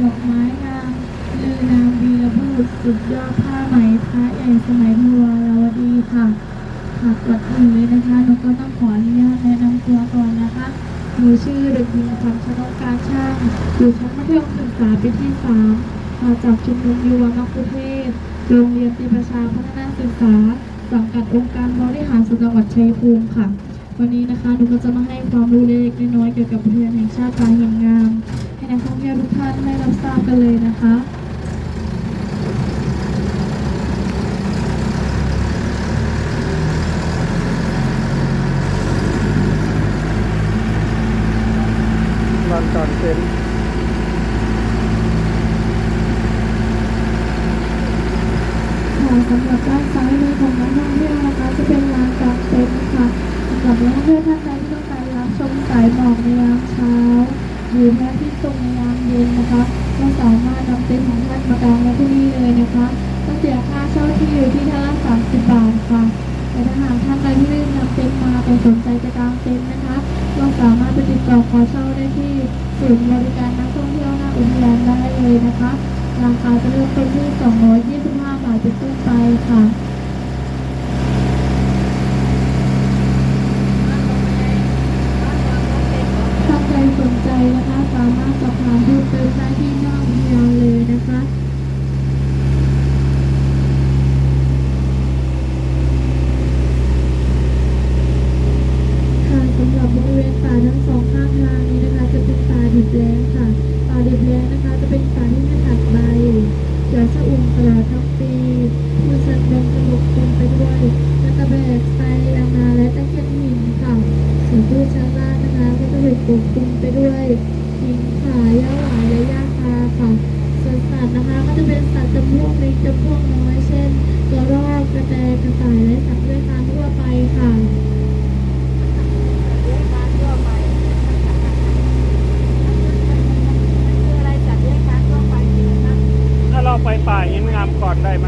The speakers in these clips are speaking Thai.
ดอกไม้งามลือนามวีรบุรุษสุดยอดผ้าไหมพระใหญ่สมัยทวารวดีค่ะค่ะก่อนอื่นเลยนะคะหนูก็ต้องขออนุญาตแนะนำตัวก่อนนะคะหนูชื่อเด็กหญิงขวัญชนกการช่างอยู่ชั้นมัธยมศึกษาปีที่สามมาจากชุมนุมยุวมัคคุเทศโรงเรียนตีประชาพัฒนาศึกษาสังกัดองค์การบริหารส่วนจังหวัดชัยภูมิค่ะ วันนี้นะคะหนูก็จะมาให้ความรู้เล็กน้อยเกี่ยวกับอุทยานแห่งชาติป่าหินงาม นักท่องเที่ยวทุกท่านได้รับทราบกันเลยนะคะลานจอดเต็นท์ค่ะสำหรับด้านซ้ายมือของนักท่องเที่ยวนะคะ จะเป็นลานกางเต็นท์ค่ะสำหรับนักท่องเที่ยวท่านใดที่ต้องการรับชมสายหมอกในยามเช้า หรือพระทิตย์ตกในยามเย็นนะคะก็สามารถนำเต็นท์ของท่านมากางไว้ที่นี่เลยนะคะต้องเสียค่าเช่าที่อยู่ที่ท่านละ30บบาทค่ะแต่ถ้าหากท่านใดที่ไม่ได้นำเต็นท์มาแต่สนใจจะกางเต็นท์นะคะก็สามารถไปติดต่อขอเช่าได้ที่ศูนย์บริการนักท่องเที่ยวหน้าอุทยานได้เลยนะคะราคาจะเริ่มต้นที่225บาทเป็นต้นไปค่ะ ถ้าใครสนใจนะคะ สามารถสอบถามเพิ่มเติมได้ที่หน้าอุทยานเลยนะคะ ค่ะสำหรับบริเวณป่าทั้งสองข้างทางนี้นะคะ จะเป็นป่าดิบแล้งค่ะ ป่าดิบแล้งนะคะ จะเป็นป่าที่ไม่ตัดใบเขียวชอุ่มตลอดทั้งปีพืชสัตว์ดงจะปกคลุมไปด้วยตะกระแบกไซยางนาและตะเคียนหินค่ะส่วน พืชชั้นล่างนะคะก็จะถูกปกคลุมไปด้วยหินขาหญ้าหวายและหญ้าคาค่ะส่วนสัตว์นะคะก็จะเป็นสัตว์จำพวกเล็กจำพวกน้อยเช่นกระรอกกระแตกระต่ายและสัตว์เลื้อยคลานทั่วไปค่ะถ้าเราไปป่าหินงามก่อนได้ไหม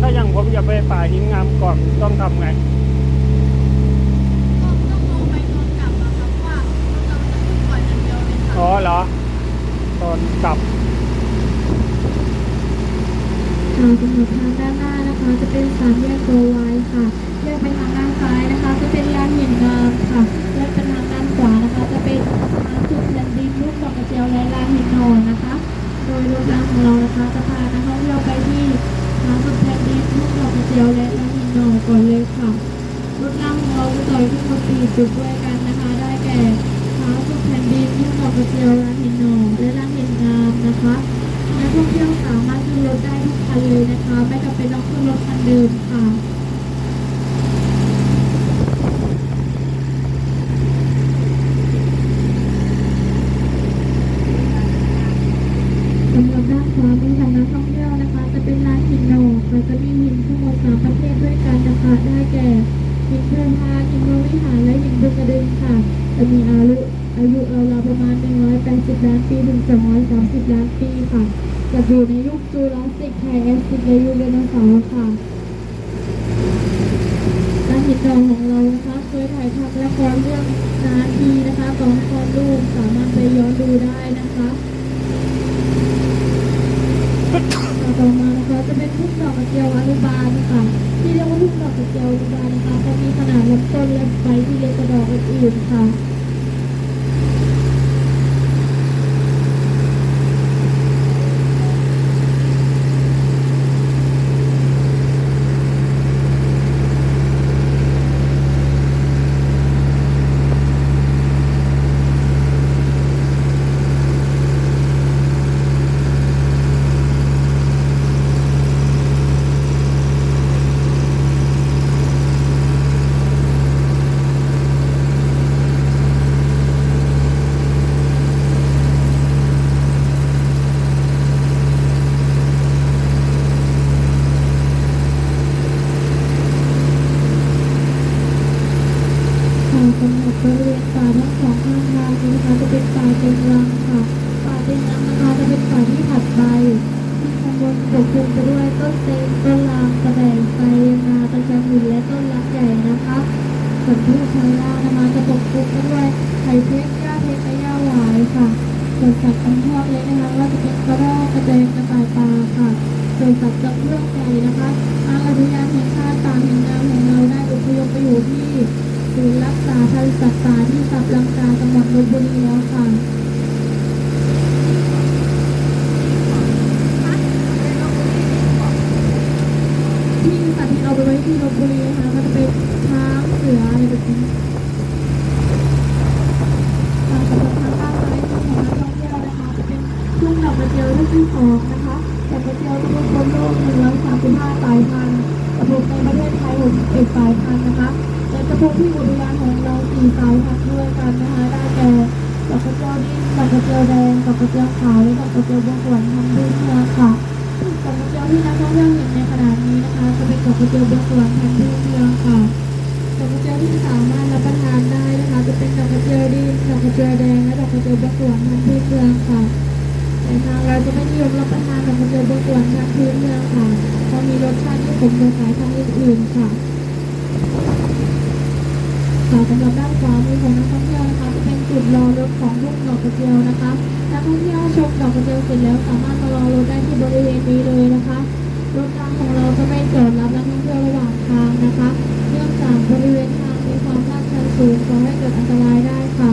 ถ้าอย่างผมจะไปป่าหินงามก่อนต้องทำไง อ๋อเหรอ ตอนกลับค่ะสำหรับทางด้านหน้านะคะ จะเป็นสามแยกตัววายค่ะแยกไปทางด้านซ้ายนะคะ จะเป็นลานหินงามค่ะแยกไปทางด้านขวานะคะ จะเป็นลานสุดแผ่นดินรูปดอกกระเจียวและลานหินนอนนะคะ โดยรถรางของเรานะคะจะพานักท่องเที่ยวไปที่ลานสุดแผ่นดินรูปดอกกระเจียวและลานหินนอนก่อนเลยค่ะรถรางของเราจะต่อยทั้งหมดสี่จุดด้วยกันนะคะ ได้แก่เท้าสุดแผ่นดิ นทุ่งดอกกระเจียวลานหนอนและลานหินงามนะคะนักท่องเที่ยวสามารถขึ้นรถได้ทุกคันเลยนะคะ ไม่จำเป็นต้องขึ้นรถคันเดิมค่ะสำหรับด้านขวามือของนักท่องเที่ยวนะคะ จะเป็นลานหินหนกเราจะมีหินทั้งหมดสามประเภทด้วยกันนะคะ ได้แก่หินเพื่อนพานหินโมวิหารและหินบึงกระดึงค่ะ จะมีอายุ อายุราวๆประมาณ 180 ล้านปีถึง 230 ล้านปีค่ะจะอยู่ในยุคจูราสสิกไทแอสซิกและยุคไดโนเสาร์ค่ะด้าหินทองของเรานะคะเคยถ่ายทำละครเรื่องนาทีนะคะของคลอนลูกสามารถไปย้อนดูได้นะคะต่อมานะคะจะเป็นทุ่งดอกกระเจียวอนุบาลค่ะ ที่เรียกว่าทุ่งดอกกระเจียวอนุบาลนะคะเพราะมีขนาดลำต้นและใบที่เล็กกว่าดอกอื่นๆค่ะค่ะสำหรับบริเวณป่าทั้งสองข้างทางนี้นะคะจะเป็นป่าเต็งรังค่ะ ป่าเต็งรังนะคะจะเป็นป่าที่ผัดใบที่ข้างบ นปกคลุมไปด้วยต้นเต็งต้นลางกระแบงไทรนาตะแคงหินและต้นลักใหญ่นะคะส่วนที่ชั้นล่างนะคะจะปกคลุมไปด้วยไผ่เพชรหญ้าเพชรและหญ้าหวายค่ะ ส่วนสัตว์ทั้งพวกเลยนะคะว่าจะเป็นกระรอกกระเตงกระต่ายป่าค่ะส่วนสัตว์จังเรื่องใหญ่นะคะทางอุทยานแห่งชาติป่าหินงามของเราได้อพยพไปอยู่ที่ศูนย์รักษาพันธุ์สัตว์ป่าที่สับลังกาจังหวัดลบบุรีแล้วค่ะ ที่สัตว์ที่เราไปไว้ที่ลบบุรีนะคะก็จะเป็นช้างเสืออะไรแบบนี้ทางสำหรับทางด้านซ้ของนักท่องเที่ยวนะคะจะเป็นทุ่งดอกกระเจียวลูกที่สองนะคะดอกกระเจียวจะเป็นคนโลกหนึ่งร้อยสามสิบห้าสายพันธุ์กระพบในประเทศไทยหกเอ็ดสายพันธุ์นะคะและจะพบที่อุทยานของเราสี่สายพันธุ์ด้วยกันนะคะได้แก่ดอกกระเจียวนิ่มดอกกระเจียวแดงดอกกระเจียวขาวและดอกกระเจียวบวงหวนทำด้วยเนื้อค่ะดอกกระเจียวที่นักท่องเที่ยวเห็นในขณะ นี้นะคะจะเป็นดอกกระเจียวบนสวนแทนพื้นเมืองค่ะดอกกระเจียวที่สามารถรับประทานได้นะคะจะเป็นดอกกระเจียวดินดอกกระเจียวแดงและดอกกระเจียวบนสวนแทนพื้นเมืองค่ะแต่ทางเราจะไม่นิยมรับประทานดอกกระเจียวบนสวนแทนพื้นเมืองค่ะเพราะมีรสชาติที่ขมกว่าสายพันธุ์อื่นๆค่ะค่ะสำหรับด้านขวามือของนักท่องเที่ยวนะคะจะเป็นจุดรอรถของทุ่งดอกกระเจียวนะคะนักท่องเที่ยวชมดอกกระเจียวเสร็จแล้วสามารถมารอรถได้ที่บริเวณนี้เลยนะคะ รถรางของเราจะไม่จอดรับนักท่องเที่ยวระหว่างทางนะคะ เนื่องจากบริเวณทางมีความลาดชันสูงขอให้เกิดอันตรายได้ค่ะ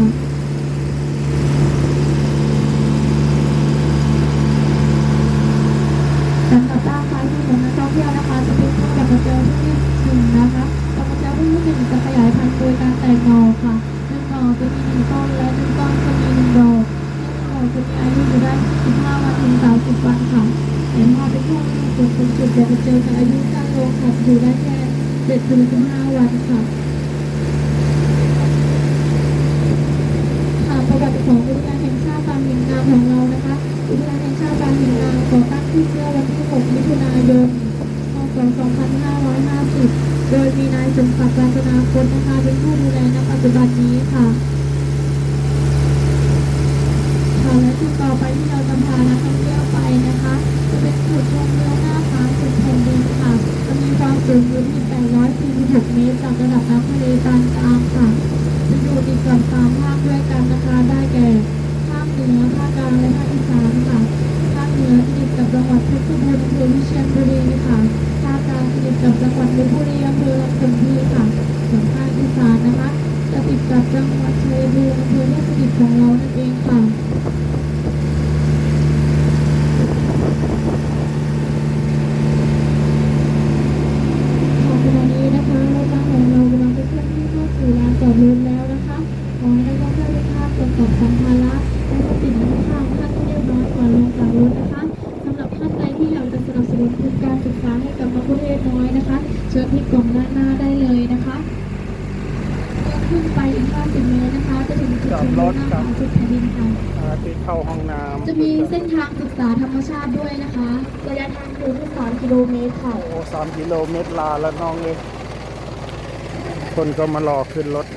สำหรับด้านซ้ายมือของนักท่องเที่ยวนะคะ จะเป็นทุ่งดอกกระเจียวที่หนึ่งนะคะดอกกระเจียวที่หนึ่งจะขยายพันธุ์โดยการแตกหน่อค่ะหนึ่งหน่อจะมีหนึ่งต้นและหนึ่งต้นจะมีหนึ่งดอกหนึ่งดอกจะมีอายุอยู่ได้15วันถึง30วันค่ะ แต่พอเป็นช่วงที่ฝนตกจุดดอกกเจียวจะอายุสั้นลงค่ะอยู่ได้แค่7ถึง15วันค่ะค่ะประวัติของอุทยานแห่งชาติบางหินงามของเรานะคะอุทยานแห่งชาติบางหินงาก่อตั้งขึ้นเมื่อวันที่ 6 มิถุนายนพศ2550 โดยมีนายสมศักดิ์การจนาคนนะคะเป็นผู้ดูแลณปัจจุบันนี้ค่ะค่ะและจุดต่อไปที่เราจะพานักท่องเที่ยว นะคะจะเป็นจุดชมเรือหน้าผาสุดแผ่นดินค่ะ จะมีความสูงอยู่ที่846เมตรจากระดับน้ำทะเลปานกลางค่ะ จะอยู่ติดกับสามภาคด้วยกันนะคะ ได้แก่ภาคเหนือ ภาคกลาง และภาคอีสานค่ะ ภาคเหนือติดกับจังหวัดเพชรบูรณ์อำเภอวิเชียรบุรีค่ะ ภาคกลางติดกับจังหวัดลบบุรีอำเภอลำพูนพีค่ะ ส่วนภาคอีสานนะคะ จะติดกับจังหวัดชัยภูมิอำเภอเทพสถิตของเรานั่นเองค่ะ ขณะนี้นะคะรถบัสของเรากำลังจะเคลื่อนที่เข้าสู่ลานจอดรถแล้วนะคะ ขอให้นักท่องเที่ยวทุกท่าน ตรวจสอบสัมภาระและทรัพย์สินทุกทางท่านให้เรียบร้อยก่อนลงจากรถนะคะสำหรับท่านใดที่อยากจะสนับสนุนทุนการศึกษาให้กับนักเรียนน้อยนะคะ เชิญที่กล่องด้านหน้าได้เลยนะคะเมื่อขึ้นไปอีก50เมตรนะคะ จะถึงจุดชมวิวหน้าผาสุดแผ่นดินค่ะอ่าที่เข้าห้องน้ำจะมีเส้นทางศึกษาธรรมชาติด้วยนะคะระยะทางคือที่3กิโลเมตรค่ะโอ้สามกิโลเมตรลาแล้วน้องเลยคนก็มารอขึ้นรถ